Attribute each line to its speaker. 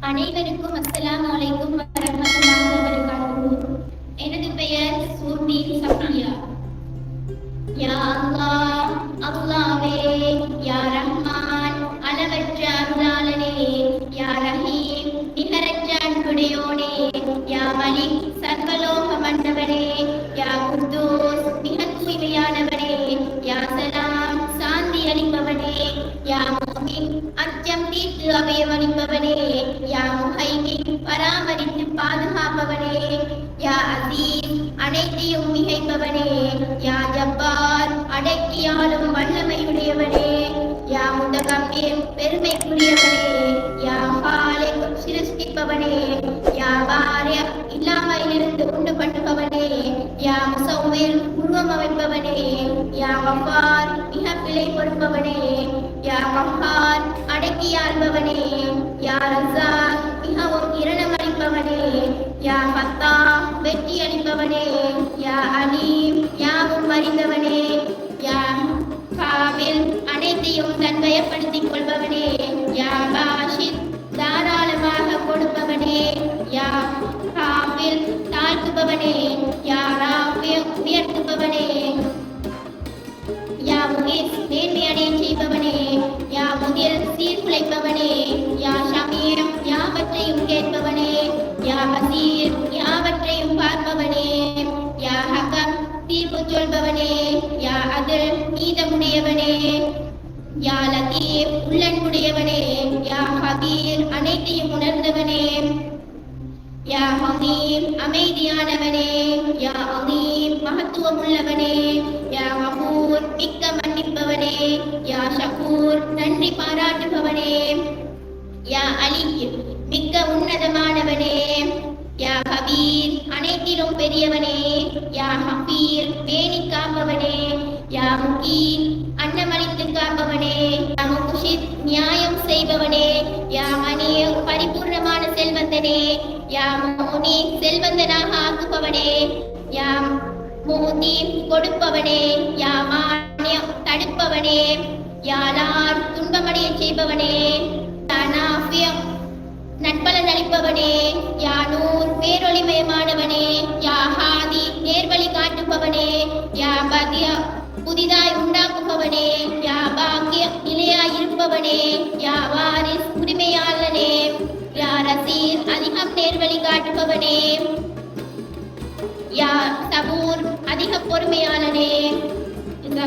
Speaker 1: அனைவருக்கும் அஸ்லாம் வலைக்கும் வரஹ்மத்துல்லாஹி வபரகாத்துஹு. எனது பெயர் சூர்ணி சஃபியா. யா அல்லாஹ் அல்லாஹ்வே யா ரஹ்மான் அளவற்ற அருளாளனே யா ரஹீம் நிகரற்ற அன்புடையோனே யா மலிக் சர்வலோக மன்னவனே யா குத்தூஸ் மிக தூய்மையான யா முஹ்மின் அச்சம் தீர்த்து அபயமளிப்பவனே யா முஹைமின் பராமரித்து பாதுகாப்பவனே. யா அசீஸ் அனைத்தையும் மிகைப்பவனே. யா ஜப்பார் அடக்கியாலும் வல்லமையுடையவனே. யா முதகம்பீர் பெருமைக்குரியவனே. யா பாலை சிருஷ்டிப்பவனே. யா பாரிய இல்லாமையிலிருந்து உண்டு பண்ணுபவனே. யா முசௌவில் உருவம் அமைப்பவனே. யா வம்பார் மிக பிழை பொறுப்பவனே. கஃபார் யா ரஸாக் மிகவும் இரணமளிப்பவனே யா பத்தா வெற்றி அளிப்பவனே யா அலீம் யாவும் அறிந்தவனே யா காவில் அனைத்தையும் தன்வயப்படுத்திக் கொள்பவனே யா பாஷித் சீர்குலைப்பவனே யா ஷமீர் யாவற்றையும் கேட்பவனே யா பசீர் யாவற்றையும் பார்ப்பவனே யா ஹகம் தீர்ப்பு சொல்பவனே யா அதில் நீதமுடையவனே யா உள்ளன்புடையவனே யா ஹபீர் அனைத்தையும் உணர்ந்தவனே யா ஹமீம் அமைதியானவனே யா அமீம் மகத்துவம் உள்ளவனே ஷகூர் நன்றி பாராட்டுபவனே. யா அலி மிக்க உன்னதமானவனே. யா ஹபீர் அனைத்திலும் பெரியவனே. யா ஹபீர் பேணி காப்பவனே. யா முகீன் அன்னமளித்து காப்பவனே. யா முகுஷித் நியாயம் செய்பவனே. யா மணி பரிபூர்ணமான செல்வந்தனே. யா மோனி செல்வந்தனாக ஆக்குபவனே. யா மோதி கொடுப்பவனே. யா மானியம் தடுப்பவனே. யாலார் துன்பமடைய செய்பவனே தனாஃபியம் நட்பலன் அளிப்பவனே யானூர் பேரொளிமயமானவனே யாஹாதி நேர்வழி காட்டுபவனே யா பதிய புதிதாய் உண்டாக்குபவனே யா பாக்கிய நிலையாய் இருப்பவனே யா வாரிஸ் உரிமையாளனே யா ரசீர் அதிகம் நேர்வழி காட்டுபவனே யா சபூர் அதிக பொறுமையாளனே. இந்த